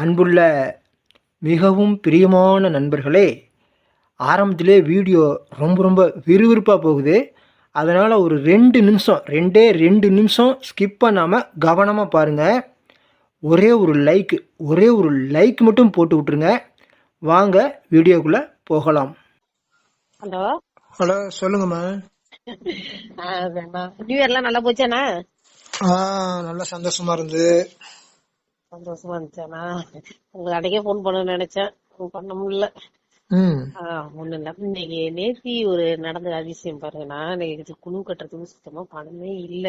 அன்புள்ள மிகவும் பிரியமான நண்பர்களே ஆரம்பத்திலே வீடியோ ரொம்ப ரொம்ப விறுவிறுப்பாக போகுது. அதனால் ஒரு ரெண்டு நிமிஷம் ரெண்டே ரெண்டு நிமிஷம் ஸ்கிப் பண்ணாமல் கவனமாக பாருங்கள் ஒரே ஒரு லைக் ஒரே ஒரு லைக் மட்டும் போட்டு விட்ருங்க வாங்க வீடியோக்குள்ளே போகலாம். ஹலோ? ஹலோ சொல்லுங்கம்மா. நியூ இயர்லாம் நல்லா போச்சாண்ணா? ஆ நல்ல சந்தோஷமா இருந்தது. சந்தோஷமா இருந்துச்சாண்ணா உங்களுக்கு அன்னைக்கே ஃபோன் பண்ண நினைச்சேன். பண்ண முடியல. ஒண்ணு இல்ல. இன்னைக்கு நேத்தி ஒரு நடந்த அதிசயம் பாருங்கண்ணா இன்னைக்கு குழு கட்டுறதுக்கு சுத்தமா பணமே இல்ல.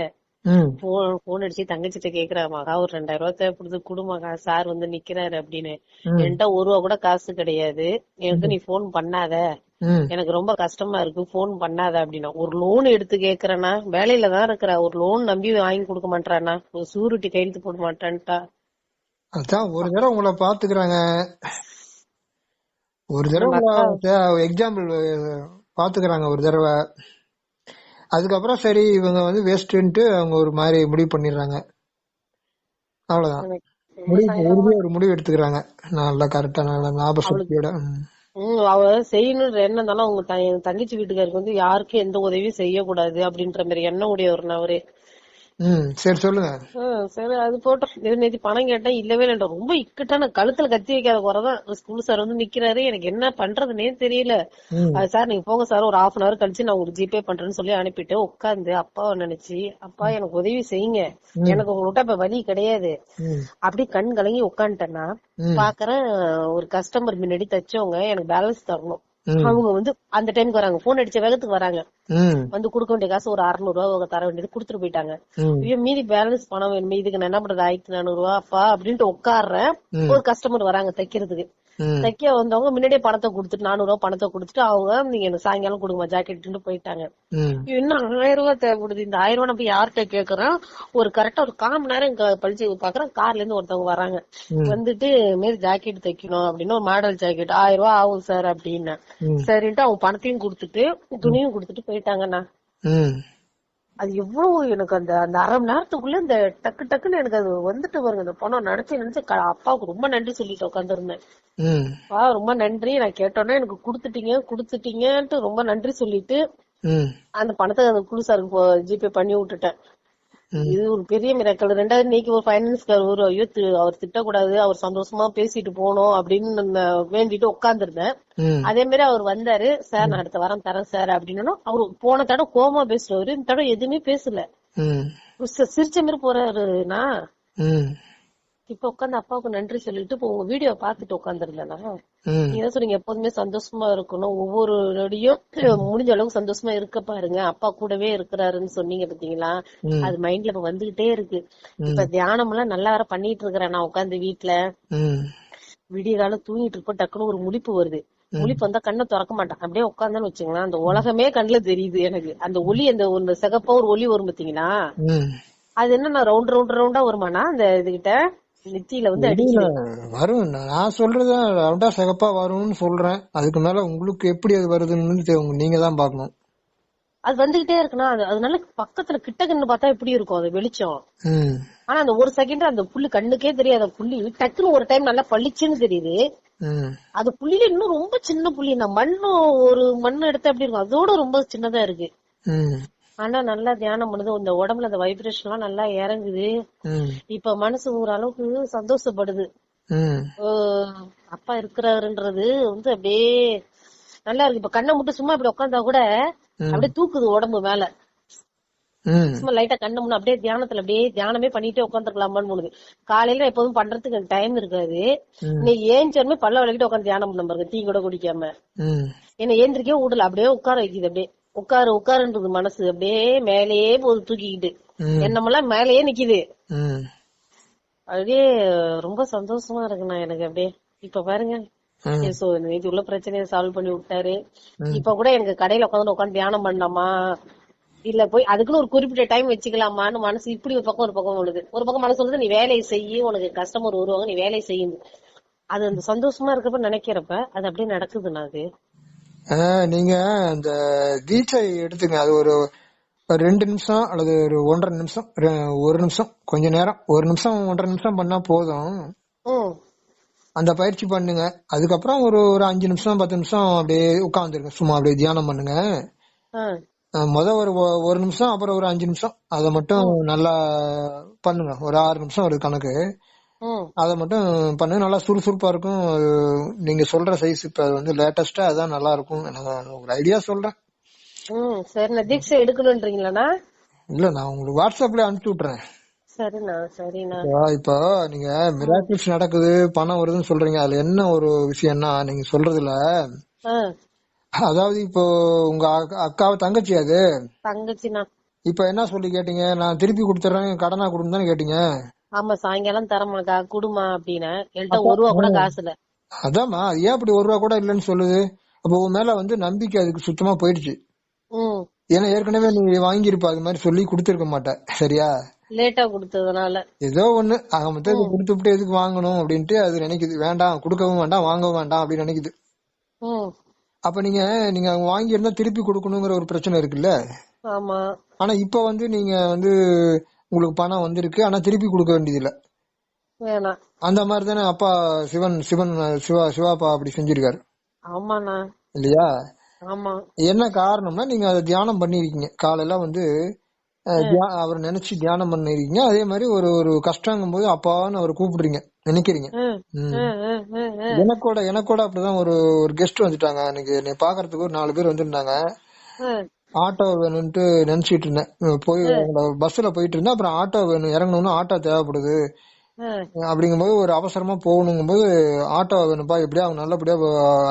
போன் போன் அடிச்சு தங்கச்சிட்ட கேக்குறா மகா ஒரு ரெண்டாயிரம் ரூபாய் தேவைப்படுது குடும்பக்கா சார் வந்து நிக்கிறாரு அப்படின்னு. என்கிட்ட ஒரு ரூபா கூட காசு கிடையாது. எனக்கு நீ போன் பண்ணாத. எனக்கு ரொம்ப கஷ்டமா இருக்கு. போன் பண்ணாத அப்படின்னா. ஒரு லோன் எடுத்து கேக்குறேன்னா வேலையில தான் இருக்கிற. ஒரு லோன் நம்பி வாங்கி கொடுக்க மாட்டானா ஒரு சூரிட்டி கையெழுத்து போட மாட்டான்ட்டா. அதான் ஒரு தடவை உங்களை பாத்துக்கிறாங்க ஒரு தடவை எக்ஸாம்பிள் பாத்துக்கிறாங்க ஒரு தடவை. அதுக்கப்புறம் சரி இவங்க வந்து வேஸ்ட்ன்ட்டு அவங்க ஒரு மாதிரி முடிவு பண்ணிடுறாங்க. அவ்வளவுதான். முடிவு ஒரு முடிவு எடுத்துக்கிறாங்க. நல்லா கரெக்டா நல்ல ஞாபக சக்தியோட அவ செய்யணுன்ற எண்ணம் தானே அவங்க தங்கச்சி வீட்டுக்காருக்கு வந்து யாருக்கும் எந்த உதவியும் செய்யக்கூடாது அப்படின்ற மாதிரி எண்ணம் உடையவர் அவரு. சரி சொல்லுங்க. சரி அது போட்டோம். நேத்து பணம் கேட்டேன் இல்லவே இல்லைன்ற ரொம்ப இக்கட்டான கழுத்துல கத்தி வைக்காத குறைதான். ஸ்கூல் சார் வந்து நிக்கிறாரு. எனக்கு என்ன பண்றதுனே தெரியல. சார் நீங்க போங்க சார் ஒரு ஹாஃப் அன் அவர் கழிச்சு நான் உங்களுக்கு ஜிபே பண்றேன்னு சொல்லி அனுப்பிட்டு உட்காந்து அப்பாவை நினைச்சு அப்பா எனக்கு உதவி செய்யுங்க. எனக்கு உங்கள்கிட்ட இப்ப வழி கிடையாது. அப்படி கண் கலங்கி உட்காந்துட்டேன்னா. பாக்குறேன் ஒரு கஸ்டமர் முன்னாடி தச்சவங்க எனக்கு பேலன்ஸ் தரணும். அவங்க வந்து அந்த டைம்க்கு வராங்க. போன் அடிச்ச வேகத்துக்கு வராங்க. வந்து கொடுக்க வேண்டிய காசு ஒரு அறுநூறு ரூபா தர வேண்டியது கொடுத்துட்டு போயிட்டாங்க. ஐயோ மீதி பேலன்ஸ் பணம் வேணுமே இதுக்கு நான் என்ன பண்றது? ஆயிரத்தி நானூறு ரூபா அப்பா அப்படின்ட்டு உட்காடுறேன் ஒரு கஸ்டமர் வராங்க தைக்கிறதுக்கு. தைக்க வந்தவங்க முன்னாடியே பணத்தை கொடுத்துட்டு நானூறு ரூபா பணத்தை கொடுத்துட்டு அவங்க நீங்க எனக்கு சாயங்காலம் கொடுங்க ஜாக்கெட் போயிட்டாங்க. இன்னும் ஆயிரம் ரூபாய் தேவைப்படுது? இந்த ஆயிரம் ரூபாய் நம்ம யார்கிட்ட கேக்குறோம்? ஒரு கரெக்டா ஒரு கால் மணி நேரம் கழிச்சு பாக்குறேன் கார்ல இருந்து ஒருத்தவங்க வராங்க. வந்துட்டு மாரி ஜாக்கெட் தைக்கணும் அப்படின்னு ஒரு மாடல் ஜாக்கெட் ஆயிரம் ரூபாய் ஆகும் சார் அப்படின்னு. சரின்ட்டு அவங்க பணத்தையும் கொடுத்துட்டு துணியும் கொடுத்துட்டு போயிட்டாங்கண்ணா. அது எவ்வளவு எனக்கு அந்த அந்த அரை மணி நேரத்துக்குள்ள இந்த டக்கு டக்குன்னு எனக்கு அது வந்துட்டு பாருங்க. அந்த பணம் நினைச்சு நினைச்சு அப்பாவுக்கு ரொம்ப நன்றி சொல்லிட்டு உட்காந்துருந்தேன் அப்பா ரொம்ப நன்றி. நான் கேட்டோன்னே எனக்கு கொடுத்துட்டீங்க கொடுத்துட்டீங்கன்ட்டு ரொம்ப நன்றி சொல்லிட்டு அந்த பணத்தை அந்த குழு சாருக்கு ஜிபே பண்ணி விட்டுட்டேன். இது ஒரு பெரிய மிராக்கள் ரெண்டாவது இன்னைக்கு ஒரு ஃபைனான்ஸ் ஒரு ஐயோ அவர் திட்டக்கூடாது அவர் சந்தோஷமா பேசிட்டு போகணும் அப்படின்னு வேண்டிட்டு உட்கார்ந்திருந்தேன் ம். அதே மாதிரி அவர் வந்தாரு. சார் நான் அடுத்த வாரம் தரேன் சார் அப்படின்னு அவரு போன தடவை கோமா பேசுறவரு இந்த தடவை எதுவுமே பேசல. சிரிச்ச மாதிரி போறாருண்ணா. ம். இப்ப உட்காந்து அப்பாவுக்கு நன்றி சொல்லிட்டு இப்போ உங்க வீடியோ பாத்துட்டு உட்காந்துருந்தேனா நீங்க சொன்னீங்க எப்போதுமே சந்தோஷமா இருக்கணும். ஒவ்வொரு நொடியும் முடிஞ்ச அளவுக்கு சந்தோஷமா இருக்க பாருங்க. அப்பா கூடவே இருக்கிறாருன்னு சொன்னீங்க பாத்தீங்களா. அது மைண்ட்ல இப்ப வந்துகிட்டே இருக்கு. இப்ப தியானம் எல்லாம் நல்லா வேற பண்ணிட்டு இருக்கிறேன் நான் உட்காந்து வீட்டுல விடிய காலம் தூங்கிட்டு இருப்போம் டக்குன்னு ஒரு முழிப்பு வருது. முழிப்பு வந்தா கண்ணை திறக்க மாட்டேன். அப்படியே உட்காந்தான்னு வச்சுங்களேன் அந்த உலகமே கண்ணுல தெரியுது எனக்கு. அந்த ஒளி அந்த ஒரு சிகப்பா ஒரு ஒளி வரும் பாத்தீங்களா? அது என்ன ரவுண்ட் ரவுண்ட் ரவுண்டா வருமானா அந்த இதுகிட்ட? நெத்தியில வந்து வரும். நான் சொல்றது ரவுண்டா சிகப்பா வரும்னு சொல்றேன். அதுக்கு மேல உங்களுக்கு எப்படி அது வருதுன்னு நீங்க தான் பாக்கணும் அது வந்துகிட்டே இருக்குன்னா அது அதனால பக்கத்துல கிட்ட கண்ணு பார்த்தா எப்படி இருக்கும்? அது வெளிச்சம். ஆனா அந்த ஒரு செகண்ட் அந்த புள்ளி கண்ணுக்கே தெரியாத. புள்ளி டக்குன்னு ஒரு டைம் நல்லா பளிச்சுன்னு தெரியுது. அது புள்ளியில இன்னும் ரொம்ப சின்ன புள்ளி நான் மண்ணு ஒரு மண்ணு எடுத்தா எப்படி இருக்கும்? அதோட ரொம்ப சின்னதா இருக்கு. ஆனா நல்லா தியானம் பண்ணுது. இந்த உடம்புல அந்த வைப்ரேஷன் எல்லாம் நல்லா இறங்குது. இப்ப மனசு ஒரு அளவுக்கு சந்தோஷப்படுது. அப்பா இருக்கிறாருன்றது வந்து அப்படியே நல்லா இருக்கு. இப்ப கண்ணை மட்டும் சும்மா இப்படி உட்காந்தா கூட அப்படியே தூக்குது உடம்பு மேல. சும்மா லைட்டா கண்ணு முன்ன அப்படியே தியானத்துல அப்படியே தியானமே பண்ணிட்டே உட்காந்துருக்கலாமான்னு போடுது. காலையில எப்போதும் பண்றதுக்கு டைம் இருக்காது. இன்னைக்கு ஏஞ்சருமே பல்ல விளக்கிட்டு உட்காந்து தியானம் பண்ண பாருங்க. டீ கூட குடிக்காம. என்ன ஏந்திரிக்கவே விடல அப்படியே உட்கார வைக்குது அப்படியே. உட்காரு உட்காருன்றது மனசு. அப்படியே மேலேயே போகுது தூக்கிக்கிட்டு. ம். எண்ணமெல்லாம் மேலேயே நிக்குது. அப்படியே ரொம்ப சந்தோஷமா இருக்குண்ணா எனக்கு அப்படியே. இப்ப பாருங்க. சோ உள்ள பிரச்சனையை சால்வ் பண்ணி விட்டாரு. இப்ப கூட எனக்கு கடையில உட்காந்து உட்காந்து தியானம் பண்ணலாமா? இல்ல போய் அதுக்குன்னு ஒரு குறிப்பிட்ட டைம் வச்சுக்கலாமான்னு மனசு இப்படி ஒரு பக்கம் ஒரு பக்கம் உள்ளது ஒரு பக்கம் மனசு சொல்லுது நீ வேலையை செய்யி உனக்கு கஸ்டமர் வருவாங்க நீ வேலையை செய்யுது அது அந்த சந்தோஷமா இருக்கப்ப நினைக்கிறப்ப அது அப்படியே நடக்குதுண்ணா அது. ஆ, நீங்க அந்த தீட்சை எடுத்துங்க. அது ஒரு ரெண்டு நிமிஷம் அல்லது ஒரு ஒன்றரை நிமிஷம் ஒரு நிமிஷம் கொஞ்ச நேரம். ஒரு நிமிஷம் ஒன்றரை நிமிஷம் பண்ணா போதும். அந்த பயிற்சி பண்ணுங்க. அதுக்கப்புறம் ஒரு ஒரு அஞ்சு நிமிஷம் பத்து நிமிஷம் அப்படியே உட்காந்துருங்க சும்மா அப்படியே தியானம் பண்ணுங்க. முத ஒரு ஒரு நிமிஷம் அப்புறம் ஒரு அஞ்சு நிமிஷம். அதை மட்டும் நல்லா பண்ணுங்க. ஒரு ஆறு நிமிஷம் ஒரு கணக்கு. அதை மட்டும் பண்ணுங்க நல்லா சுறுசுறுப்பா இருக்கும். நீங்க சொல்ற சைஸ் இப்ப அது வந்து லேட்டஸ்டா அதான் நல்லா இருக்கும். ஒரு ஐடியா சொல்றேன். ம், சரிண்ணா தீட்சை எடுக்கணும்ன்றீங்களாண்ணா? இல்ல நான் உங்களுக்கு வாட்ஸ்அப்ல அனுப்பிச்சு விட்டுறேன். சரிண்ணா சரிண்ணா. இப்போ நீங்க மிராக்கிள்ஸ் நடக்குது பணம் வருதுன்னு சொல்றீங்க. அதுல என்ன ஒரு விஷயம்னா நீங்க சொல்றதுல அதாவது இப்போ உங்க அக்கா- அக்காவை தங்கச்சி அது? தங்கச்சிண்ணா. இப்ப என்ன சொல்லி கேட்டீங்க? நான் திருப்பி கொடுத்துறேன் கடனா கொடுன்னு தானே கேட்டீங்க? ஆமா சாயங்காலம் தரமாக்கா குடுமா அப்படின்னு. என்கிட்ட ஒரு ரூபா கூட காசு இல்ல அதாம்மா அது ஏன் அப்படி ஒரு ரூபா கூட இல்லைன்னு சொல்லுது? அப்போ உன் மேல வந்து நம்பிக்கை அதுக்கு சுத்தமா போயிடுச்சு. ஏன்னா ஏற்கனவே நீ வாங்கியிருப்ப அது மாதிரி சொல்லி கொடுத்துருக்க மாட்ட. சரியா? லேட்டா கொடுத்ததுனால. ஏதோ ஒண்ணு ஆக மொத்தம் கொடுத்துட்டு எதுக்கு வாங்கணும் அப்படின்ட்டு அது நினைக்குது. வேண்டாம் கொடுக்கவும் வேண்டாம் வாங்கவும் வேண்டாம் அப்படின்னு நினைக்குது. அப்ப நீங்க நீங்க வாங்கி இருந்தா திருப்பி கொடுக்கணுங்கிற ஒரு பிரச்சனை இருக்குல்ல? ஆமா. ஆனா இப்ப வந்து நீங்க வந்து உங்களுக்கு பணம் வந்திருக்கு ஆனா திருப்பி கொடுக்க வேண்டியது இல்ல வேணாம். அந்த மாதிரி தானே அப்பா சிவன் சிவன் சிவா சிவாப்பா அப்படி செஞ்சிருக்காரு. ஆமாண்ணா. இல்லையா? ஆமா. என்ன காரணம்னா நீங்க அதை தியானம் பண்ணிருக்கீங்க. காலையில வந்து அவர் நினைச்சு தியானம் பண்ணிருக்கீங்க. அதே மாதிரி ஒரு ஒரு கஷ்டங்கும் போது அப்பான்னு அவர் கூப்பிடுறீங்க. நினைக்கிறீங்க. எனக்கூட எனக்கூட அப்படிதான் ஒரு ஒரு கெஸ்ட் வந்துட்டாங்க. அன்னைக்கு பாக்குறதுக்கு ஒரு நாலு பேர் வந்திருந்தாங்க. ஆட்டோ வேணும்ட்டு நினைச்சிட்டு இருந்தேன் போய் பஸ்ல போயிட்டு இருந்தேன் அப்புறம் ஆட்டோ வேணும் இறங்கணும்னு ஆட்டோ தேவைப்படுது. அப்படிங்கும்போது ஒரு அவசரமா போகணுங்கும்போது ஆட்டோ வேணும்பா எப்படியா அவங்க நல்லபடியா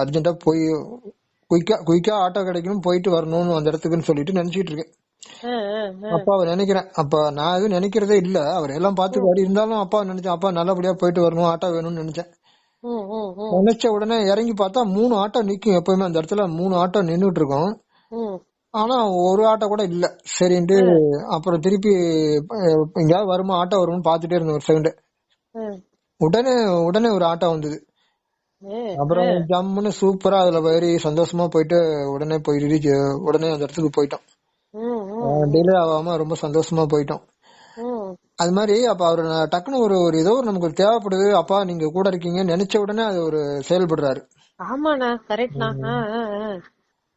அர்ஜென்ட்டா போய் குயிக்கா குயிக்கா ஆட்டோ கிடைக்கணும் போயிட்டு வரணும்னு அந்த இடத்துக்குன்னு சொல்லிட்டு நினைச்சிட்டு இருக்கேன். அப்பா நினைக்கிறேன். அப்ப நான் எதுவும் நினைக்கிறதே இல்ல. அவர் எல்லாம் பாத்துக்காரு இருந்தாலும் அப்பா நினைச்சேன் அப்பா நல்லபடியா போயிட்டு வரணும் ஆட்டோ வேணும்னு நினைச்சேன். நினைச்ச உடனே இறங்கி பார்த்தா மூணு ஆட்டோ நிக்கும் எப்பவுமே. அந்த இடத்துல மூணு ஆட்டோ நின்னுட்டு இருக்கும். ஆனா ஒரு ஆட்டோ கூட இல்ல. சரின்ட்டு அப்புறம் திருப்பி எங்கேயாவது வருமா ஆட்டோ வருமான்னு பாத்துட்டே இருந்தேன் ஒரு செகண்ட். உடனே உடனே ஒரு ஆட்டோ வந்தது. அப்புறம் ஜம்முன்னு சூப்பரா அதுல ஏறி சந்தோஷமா போயிட்டு உடனே போய் reach- உடனே அந்த இடத்துக்கு போயிட்டோம். டிலே ஆகாம ரொம்ப சந்தோஷமா போயிட்டோம். அது மாதிரி அப்ப அவரு டக்குன்னு ஒரு ஒரு ஏதோ நமக்கு தேவைப்படுது. அப்பா நீங்க கூட இருக்கீங்க நினைச்ச உடனே அது ஒரு செயல்படுறாரு. ஆமாண்ணா கரெக்ட்ண்ணா.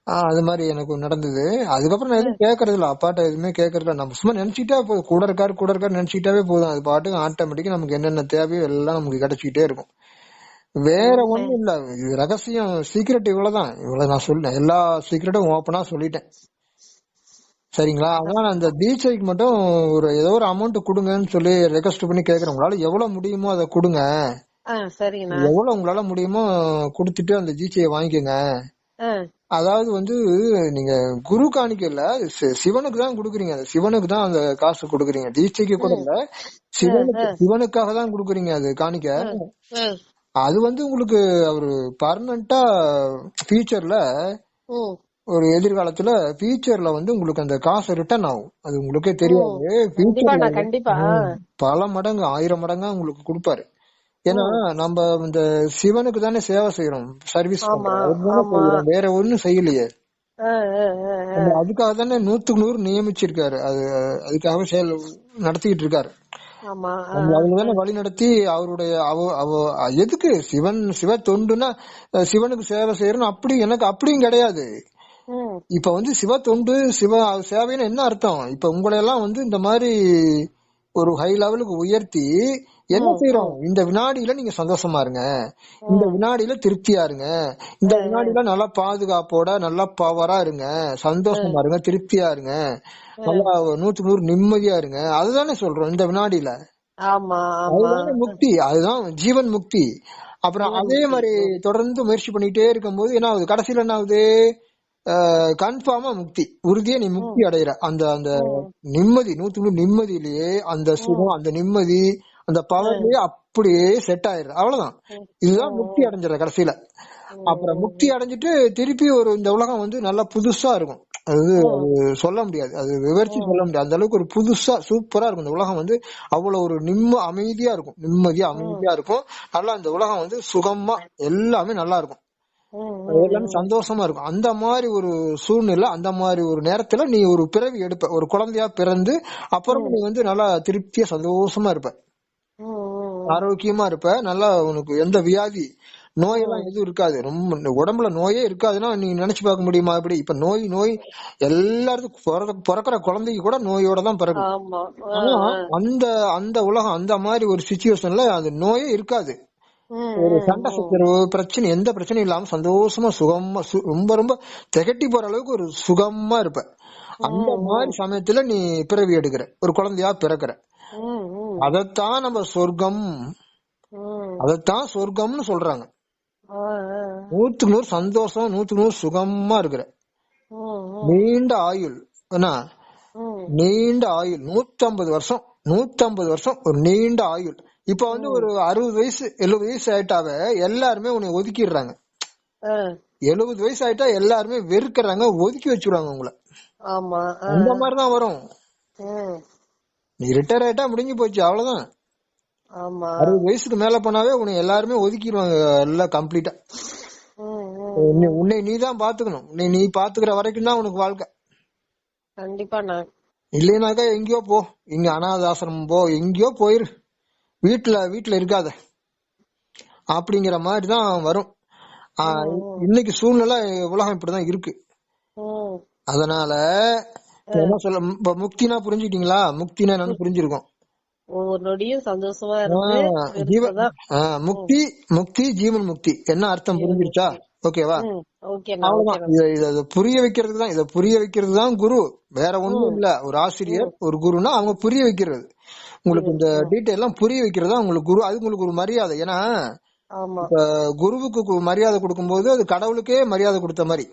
ஆஹ் அது மாதிரி எனக்கு நடந்தது. அதுக்கப்புறம் நான் எதுவும் கேட்கறது இல்ல அப்பாட்ட எதுவுமே கேட்கறது இல்ல நம்ம சும்மா நினைச்சிட்டா போதும். கூட இருக்காரு கூட இருக்காரு நினைச்சிட்டாவே போதும். அது பாட்டுக்கு ஆட்டோமேட்டிக்கா நமக்கு என்னென்ன தேவையோ எல்லாம் நமக்கு கிடைச்சிக்கிட்டே இருக்கும். வேற ஒண்ணும் இல்ல. இது ரகசியம் சீக்கிரட் இவ்வளவுதான். இவ்வளவு நான் சொல்ல எல்லா சீக்கிரட்டும் ஓப்பனா சொல்லிட்டேன். சரிங்களா? அதனால அந்த தீட்சைக்கு மட்டும் ஒரு ஏதோ ஒரு அமௌண்ட் கொடுங்கன்னு சொல்லி ரெக்வஸ்ட் பண்ணி கேக்குறேன். உங்களால எவ்வளவு முடியுமோ அதை கொடுங்க. எவ்வளவு உங்களால முடியுமோ கொடுத்துட்டு அந்த தீட்சையை வாங்கிக்கோங்க. அதாவது வந்து நீங்க குரு காணிக்க இல்ல சிவனுக்கு தான் கொடுக்குறீங்க. அது சிவனுக்கு தான் அந்த காசு கொடுக்குறீங்க. தீட்சைக்கு கூட இல்ல. சிவனுக்கு சிவனுக்காக தான் கொடுக்குறீங்க அது காணிக்க. அது வந்து உங்களுக்கு அவரு பர்மனண்டா ஃபியூச்சர்ல. ஒரு எதிர்காலத்துல ஃபியூச்சர்ல வந்து உங்களுக்கு அந்த காசு ரிட்டர்ன் ஆகும். அது உங்களுக்கே தெரியாது. பல மடங்கு ஆயிரம் மடங்கா உங்களுக்கு கொடுப்பாரு. ஏன்னா நம்ம இந்த சிவனுக்கு தானே சேவை செய்யறோம் சர்வீஸ் பண்றோம். வேற ஒண்ணும் செய்யலையே. அதுக்காக தானே நூத்துக்கு நூறு நியமிச்சிருக்காரு. அது அதுக்காக செயல் நடத்திக்கிட்டு இருக்காரு. ஆமா ஆ. நம்ம அவங்க தானே வழி நடத்தி அவருடைய அவ அவ எதுக்கு சிவன் சிவ தொண்டுனா சிவனுக்கு சேவை செய்யறோம் அப்படி எனக்கு அப்படியும் கிடையாது. இப்ப வந்து சிவ தொண்டு சிவ சேவைன்னு என்ன அர்த்தம்? இப்ப உங்களை எல்லாம் வந்து இந்த மாதிரி ஒரு ஹை லெவலுக்கு உயர்த்தி என்ன செய்யறோம் இந்த வினாடியில நீங்க சந்தோஷமா இருங்க. இந்த வினாடியில திருப்தியா இருங்க. இந்த வினாடியில நல்லா பாதுகாப்போட நல்லா பவரா இருங்க. சந்தோஷமா இருங்க திருப்தியா இருங்க. நல்லா நூத்துக்கு நூறு நிம்மதியா இருங்க. அதுதானே சொல்றோம் இந்த வினாடியில. முக்தி. அதுதான் ஜீவன் முக்தி. அப்புறம் அதே மாதிரி தொடர்ந்து முயற்சி பண்ணிட்டே இருக்கும்போது என்ன ஆகுது? கடைசியில என்ன ஆகுது? கன்ஃபார்மா முக்தி. உறுதியா நீ முக்தி அடையிற. அந்த அந்த நிம்மதி நூத்துக்கு நிம்மதியிலேயே அந்த சுகம் அந்த நிம்மதி அந்த பவர்லயே அப்படியே செட் ஆயிடுற அவ்வளவுதான். இதுதான் முக்தி அடைஞ்சிட கடைசியில. அப்புறம் முக்தி அடைஞ்சிட்டு திருப்பி ஒரு இந்த உலகம் வந்து நல்லா புதுசா இருக்கும். அது சொல்ல முடியாது. அது விவரிச்சு சொல்ல முடியாது. அந்த அளவுக்கு ஒரு புதுசா சூப்பரா இருக்கும். இந்த உலகம் வந்து அவ்வளவு ஒரு நிம்ம அமைதியா இருக்கும். நிம்மதியா அமைதியா இருக்கும். நல்லா இந்த உலகம் வந்து சுகமா எல்லாமே நல்லா இருக்கும். எல்லாமே சந்தோஷமா இருக்கும். அந்த மாதிரி ஒரு சூழ்நிலை அந்த மாதிரி ஒரு நேரத்துல நீ ஒரு பிறவி எடுப்ப. ஒரு குழந்தையா பிறந்து அப்புறம் நீ வந்து நல்லா திருப்தியா சந்தோஷமா இருப்ப. ம், ம், ஆரோக்கியமா இருப்ப நல்லா உனக்கு எந்த வியாதி நோயெல்லாம் எதுவும் இருக்காது. ரொம்ப உடம்புல நோயே இருக்காதுன்னா நீ நினைச்சு பார்க்க முடியுமா இப்படி இப்ப நோய் நோய் எல்லாருக்கும் பிறக்க- பிறக்கிற குழந்தைக்கு கூட நோயோட தான் பிறகு ஆமா. ஆ, ஆனா ஆ. அந்த அந்த உலகம் அந்த மாதிரி ஒரு சுச்சுவேஷன்ல அது நோயே இருக்காது. ஒரு சண்டை சச்சரவு பிரச்சனை எந்த பிரச்சனையும் இல்லாம சந்தோஷமா சுகமா சு- ரொம்ப ரொம்ப திகட்டி போற அளவுக்கு ஒரு சுகமா இருப்ப. அந்த மாதிரி சமயத்துல நீ பிறவி எடுக்கிற. ஒரு குழந்தையா பிறக்கிற. அதத்தான் நம்ம சொர்க்கம். அதத்தான் சொர்க்கம்னு சொல்றாங்க. நூத்துக்கு நூறு சந்தோஷம் நூத்துக்கு நூறு சுகமா இருக்கிற. நீண்ட ஆயுள் என்ன. நீண்ட ஆயுள் நூத்தம்பது வருஷம் நூத்தம்பது வருஷம் ஒரு நீண்ட ஆயுள். இப்ப வந்து ஒரு அறுபது வயசு எழுபது வயசு ஆயிட்டாவே எல்லாருமே உன்னை ஒதுக்கிடுறாங்க. எழுபது வயசு ஆயிட்டா எல்லாருமே வெறுக்கிறாங்க ஒதுக்கி வச்சிருவாங்க உங்களை. ஆமா ஆ. அந்த மாதிரிதான் வரும். நீ ரிட்டையர் ஆயிட்டா முடிஞ்சு போச்சு அவ்வளவுதான். ஆமா. அறுபது வயசுக்கு மேல போனாவே உன்னை எல்லாருமே ஒதுக்கிடுவாங்க எல்லாம் கம்ப்ளீட்டா. உன்னை நீ தான் பாத்துக்கணும். உன்னை நீ பாத்துக்கிற வரைக்கும் தான் உனக்கு வாழ்க்கை. கண்டிப்பா நான். இல்லைனாக்கா எங்கேயோ போ. இங்க அனாத ஆசிரமம் போ. எங்கேயோ போயிரு. வீட்டுல வீட்டுல இருக்காத. அப்படிங்கிற மாதிரி தான் வரும். இன்னைக்கு சூழ்நிலை உலகம் இப்படிதான் இருக்கு. அதனால என்ன சொல்ல இப்ப முக்தினா புரிஞ்சுக்கிட்டீங்களா? முக்தினா என்னன்னு புரிஞ்சிருக்கும். ஒவ்வொரு நொடியும் சந்தோஷமா இருந்து முக்தி முக்தி ஜீவன் முக்தி. என்ன அர்த்தம் புரிஞ்சிருச்சா? ஓகேவா அவ்வளவுதான். புரிய வைக்கிறதுக்கு தான் இத புரிய வைக்கிறது தான் குரு. வேற ஒண்ணும் இல்ல. ஒரு ஆசிரியர் ஒரு குருனா அவங்க புரிய வைக்கிறது. உங்களுக்கு இந்த டீட்டெயில் எல்லாம் புரிய வைக்கிறது தான் உங்களுக்கு குரு? அது உங்களுக்கு ஒரு மரியாதை. ஏன்னா குருவுக்கு மரியாதை கொடுக்கும்போது அது கடவுளுக்கே மரியாதை கொடுத்த மாதிரி.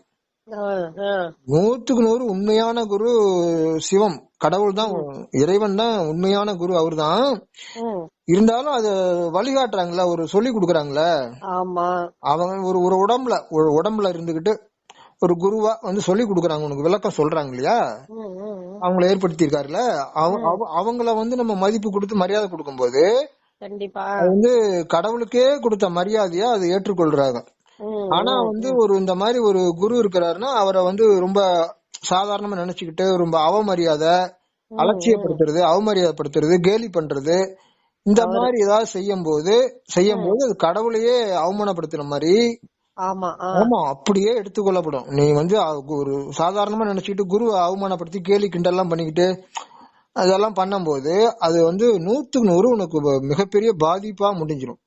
நூத்துக்கு நூறு உண்மையான குரு சிவம். கடவுள் தான் இறைவன் தான் உண்மையான குரு அவர்தான். ம், இருந்தாலும் அத வழிகாட்டுறாங்கல்ல ஒரு சொல்லி கொடுக்குறாங்கல்ல ஆமா. அவங்க ஒரு ஒரு உடம்புல ஒரு உடம்புல இருந்துகிட்டு ஒரு குருவா வந்து சொல்லி கொடுக்குறாங்க. உனக்கு விளக்கம் சொல்றாங்க இல்லையா. அவங்கள ஏற்படுத்தி இருக்காருல்ல அவங்கள வந்து நம்ம மதிப்பு கொடுத்து மரியாதை கொடுக்கும்போது கண்டிப்பா. அது வந்து கடவுளுக்கே கொடுத்த மரியாதையா அதை ஏற்றுக்கொள்றாங்க. ஆனா வந்து ஒரு இந்த மாதிரி ஒரு குரு இருக்கிறாருன்னா அவரை வந்து ரொம்ப சாதாரணமா நினைச்சுக்கிட்டு ரொம்ப அவமரியாதை அலட்சியப்படுத்துறது அவமரியாதைப்படுத்துறது கேலி பண்றது இந்த மாதிரி ஏதாவது செய்யும் போது செய்யும் போது அது கடவுளையே அவமானப்படுத்துற மாதிரி ஆமா. ஆமா அப்படியே எடுத்துக்கொள்ளப்படும். நீ வந்து ஒரு சாதாரணமா நினைச்சுக்கிட்டு குருவை அவமானப்படுத்தி கேலி கிண்டல்லாம் பண்ணிக்கிட்டு அதெல்லாம் பண்ணும்போது அது வந்து நூத்துக்கு நூறு உனக்கு மிகப்பெரிய பாதிப்பா முடிஞ்சிடும்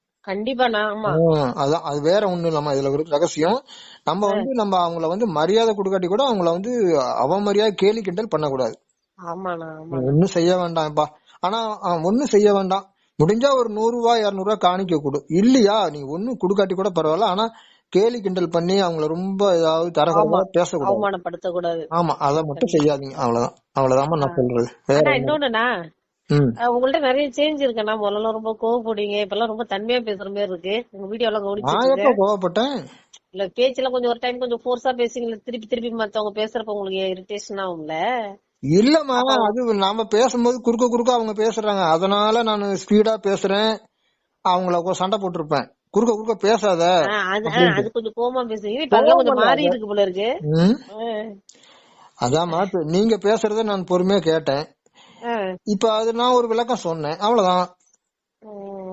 அதான் அது வேற ஒண்ணும் இல்லாம இதுல ஒரு ரகசியம். நம்ம வந்து நம்ம அவங்கள வந்து மரியாதை கொடுக்காட்டி கூட அவங்கள வந்து அவமரியாதை கேலி கிண்டல் பண்ணக்கூடாது. ஒண்ணும் செய்ய வேண்டாம்ப்பா. ஆனா ஒண்ணும் செய்ய வேண்டாம். முடிஞ்சா ஒரு நூறு ரூபாய் இருநூறு ரூபாய் காணிக்க கொடு. இல்லையா? நீ ஒண்ணும் கொடுக்காட்டி கூட பரவாயில்ல. ஆனா கேலி கிண்டல் பண்ணி அவங்கள ரொம்ப ஏதாவது தரகுறதா பேசக்கூடாது. ஆமா அத மட்டும் செய்யாதீங்க. அவ்வளவுதான். அவ்வளவுதாம்மா நான் சொல்றது. வேற இன்னொன்னுண்ணா உங்கள்ட்ட நிறைய சேஞ்ச் இருக்குண்ணா முதல்ல ரொம்ப கோவப்படுவீங்க இப்ப எல்லாம் ரொம்ப தன்மையா பேசுற மாதிரி இருக்கு. உங்க வீடியோ எல்லாம் நான் கவனிச்சிருக்கேன் எப்ப கோவப்பட்டேன்? இல்ல பேச்செல்லாம் கொஞ்சம் ஒரு டைம் கொஞ்சம் ஃபோர்ஸா பேசுறீங்க திருப்பி திருப்பி மத்தவங்க பேசுறப்ப உங்களுக்கு இரிட்டேஷன் ஆகும்ல? இல்லம்மா அது நாம பேசும்போது குறுக்க குறுக்க அவங்க பேசுறாங்க. அதனால நான் ஸ்பீடா பேசுறேன். அவங்கள சண்டை போட்டிருப்பேன். குறுக்க குறுக்க பேசாத அது கொஞ்சம் கோவமா பேசுறீங்க கொஞ்சம் மாறி இருக்கு போல இருக்கு. அதாம்மா நீங்க பேசுறத நான் பொறுமையா கேட்டேன். இப்ப அது நான் ஒரு விளக்கம் சொன்னேன். அவ்வளவுதான்.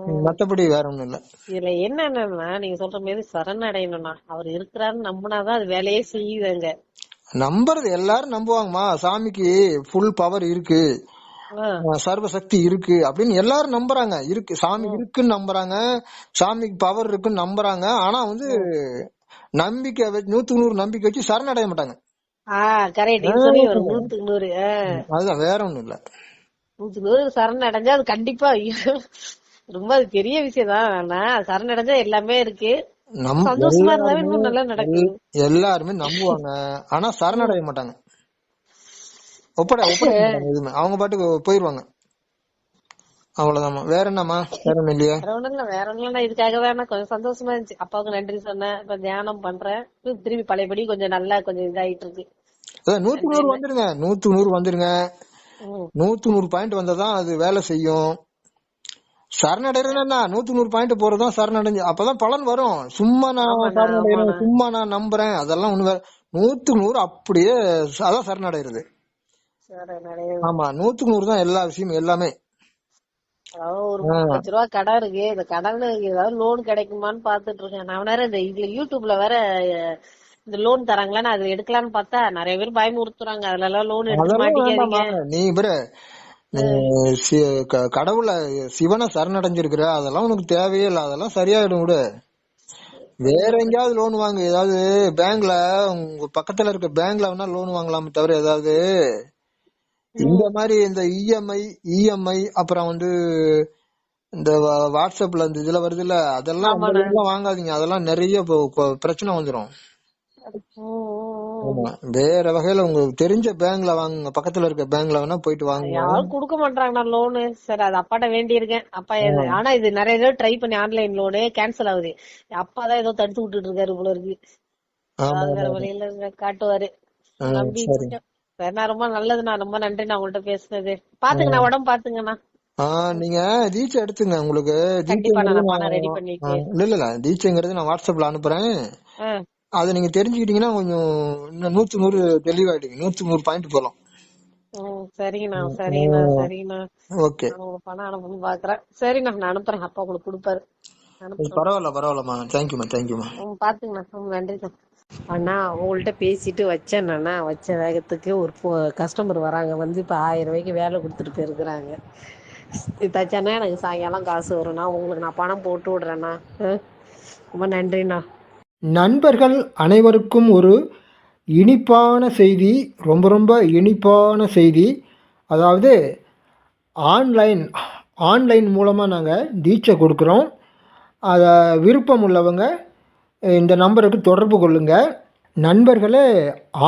மத்தபடி வேற ஒண்ணும் இல்ல. இதுல என்னன்னா நீங்க சொல்ற மாதிரி சரணடையணும்னா அவர் இருக்கிறாருன்னு நம்பினாதான் அது வேலையே செய்யுதுங்க. நம்புறது எல்லாரும் நம்புவாங்கம்மா. சாமிக்கு ஃபுல் பவர் இருக்கு. ஆஹ் அஹ் சர்வ சக்தி இருக்கு அப்படின்னு எல்லாரும் நம்புறாங்க. இருக்கு. சாமி இருக்குன்னு நம்புறாங்க. சாமிக்கு பவர் இருக்குன்னு நம்புறாங்க. ஆனா வந்து நம்பிக்கை வச்சு நூத்துக்கு நூறு நம்பிக்கை வச்சு சரணடைய மாட்டாங்க. நூத்துக்கு நூறு அதுதான் வேற ஒண்ணும் இல்ல. நூத்துக்கு நூறு சரண் அடைஞ்சா அது கண்டிப்பா ரொம்ப அது பெரிய விஷயம் தான் சரண் அடைஞ்சா எல்லாமே இருக்கு. நம்ம சந்தோஷமா இருந்தாவே இன்னும் நல்லா நடக்குது. எல்லாருமே நம்புவாங்க. ஆனா சரணடைய மாட்டாங்க. ஒப்படை ஒப்படை எதுவுமே. அவங்க பாட்டுக்கு போயிருவாங்க. அவ்வளவுதாம்மா. வேற என்னம்மா? வேற ஒண்ணும் இல்லையா? வேற ஒண்ணும் இல்ல. வேற ஒண்ணும் இல்ல. இதுக்காக வேணா கொஞ்சம் சந்தோஷமா இருந்துச்சு. அப்பாவுக்கு நன்றி சொன்னேன். இப்ப தியானம் பண்றேன். திருப்பி பழையபடி கொஞ்சம் நல்லா கொஞ்சம் இதாயிட்டு இருக்கு. நூத்துக்கு நூறு வந்துருங்க. நூத்துக்கு நூறு வந்துருங்க. நூத்து நூறு பாயிண்ட் வந்தாதான் அது வேலை செய்யும். சரணடைறேன்னா நூத்து நூறு பாயிண்ட் போறதுதான் சரணடைஞ்சு அப்பதான் பலன் வரும். சும்மா நான் சரணடைறேன் சும்மா நான் நம்புறேன். அதெல்லாம் ஒண்ணு நூத்துக்கு நூறு அப்படியே அதான் சரணடைறது ஆமா நூத்துக்கு நூறு தான் எல்லா விஷயமும் எல்லாமே. ஒரு லட்ச ரூபா கடன் இருக்கு இந்த கடனுக்கு ஏதாவது லோன் கிடைக்குமான்னு பாத்துட்டு இருக்கேன். நான் வேற இந்த இதுல யூடியூப்ல வேற இந்த லோன் தராங்களான்னு அது எடுக்கலாம்னு பார்த்தா நிறைய பேர் பயமுறுத்துறாங்க. அதுல எல்லாம் லோன் எடுத்து வேண்டாமா நீ பிற கடவுள சிவனை சரணடைஞ்சிருக்கிற. அதெல்லாம் உனக்கு தேவையே இல்ல. அதெல்லாம் சரியாயிடும் விடு. வேற எங்கேயாவது லோன் வாங்கு. ஏதாவது பேங்க்ல உங்க பக்கத்துல இருக்க பேங்க்ல வேணா லோன் வாங்கலாமே தவிர ஏதாவது. இந்த மாதிரி இந்த E இஎம்ஐ இஎம்ஐ அப்புறம் வந்து இந்த வாட்ஸ்அப்ல இந்த இதுல வருதுல்ல அதெல்லாம் வாங்காதீங்க. அதெல்லாம் நிறைய பிரச்சனை வந்துரும். ம், ம், ம். ஆமா வேற வகையில உங்களுக்கு தெரிஞ்ச பேங்க்ல வாங்குங்க. பக்கத்துல இருக்க பேங்க்ல வேணா போயிட்டு வாங்குங்க. யாரும் கொடுக்க மாட்டாங்கண்ணா லோனு சரி அது அப்பாட்ட வேண்டி இருக்கேன் அப்பா ஆனா இது நிறைய தடவை ட்ரை பண்ணி ஆன்லைன் லோனு கேன்சல் ஆகுது. அப்பா தான் ஏதோ தடுத்து விட்டுட்டு இருக்காரு போல இருக்கு. வழியில காட்டுவாரு. ரொம்ப நல்லதுண்ணா. ரொம்ப நன்றி நான் உங்கள்ட்ட பேசுனது. பாத்துங்கண்ணா உடம்பு பாத்துங்கண்ணா நீங்க தீட்சை எடுத்துங்க உங்களுக்கு. நான் நான் இல்ல இல்ல தீட்சைங்கிறது நான் வாட்ஸ்அப்ல அனுப்புறேன். அதை நீங்க தெரிஞ்சுக்கிட்டீங்கன்னா கொஞ்சம் இன்னும் நூத்து நூறு தெளிவாயிடுங்க. நூத்து நூறு பாயிண்ட் போலாம். சரிங்கண்ணா சரிங்கண்ணா சரிங்கண்ணா. ஓகே. பணம் அனுப்பணும்னு பாக்குறேன். சரிண்ணா நான் அனுப்புறேன். அப்பா உங்களுக்கு கொடுப்பாரு. பரவாயில்ல பரவாயில்லம்மா. தேங்க்யூமா தேங்க்யூமா பாத்துங்கண்ணா நன்றிண்ணா. அண்ணா உங்கள்ட்ட பேசிட்டு வச்சேன்னா வச்ச வேகத்துக்கு ஒரு கஸ்டமர் வராங்க. வந்து இப்போ ஆயிரம் ரூபாய்க்கு வேலை கொடுத்துட்டு போயிருக்கிறாங்க. இது தச்சானா எனக்கு சாயங்காலம் காசு வரும்ண்ணா. உங்களுக்கு நான் பணம் போட்டு விடுறேண்ணா? ரொம்ப நன்றிண்ணா. நண்பர்கள் அனைவருக்கும் ஒரு இனிப்பான செய்தி ரொம்ப ரொம்ப இனிப்பான செய்தி. அதாவது ஆன்லைன் ஆன்லைன் மூலமாக நாங்கள் தீட்சை கொடுக்குறோம். அதை விருப்பம் உள்ளவங்க இந்த நம்பருக்கு தொடர்பு கொள்ளுங்கள் நண்பர்களே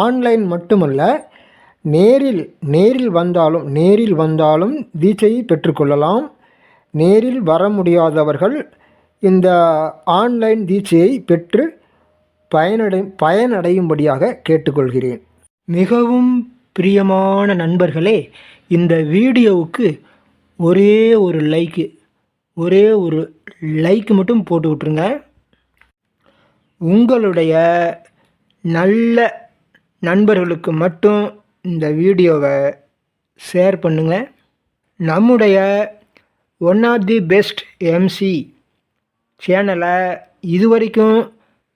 ஆன்லைன் மட்டுமல்ல நேரில் நேரில் வந்தாலும் நேரில் வந்தாலும் தீட்சையை பெற்றுக்கொள்ளலாம் நேரில் வர முடியாதவர்கள் இந்த ஆன்லைன் தீட்சையை பெற்று பயனடை பயனடையும்படியாக கேட்டுக்கொள்கிறேன். மிகவும் பிரியமான நண்பர்களே இந்த வீடியோவுக்கு ஒரே ஒரு லைக்கு ஒரே ஒரு லைக் மட்டும் போட்டு விட்ருங்க உங்களுடைய நல்ல நண்பர்களுக்கு மட்டும் இந்த வீடியோவை ஷேர் பண்ணுங்கள் நம்முடைய one of the best MC சேனலை இதுவரைக்கும்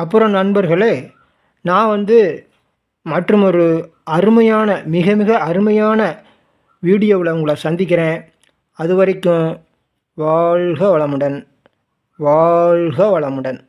அப்புறம் நண்பர்களே நான் வந்து மற்றும் ஒரு அருமையான மிக மிக அருமையான வீடியோவில் உங்களை சந்திக்கிறேன். அது வரைக்கும் வாழ்க வளமுடன். வாழ்க வளமுடன்.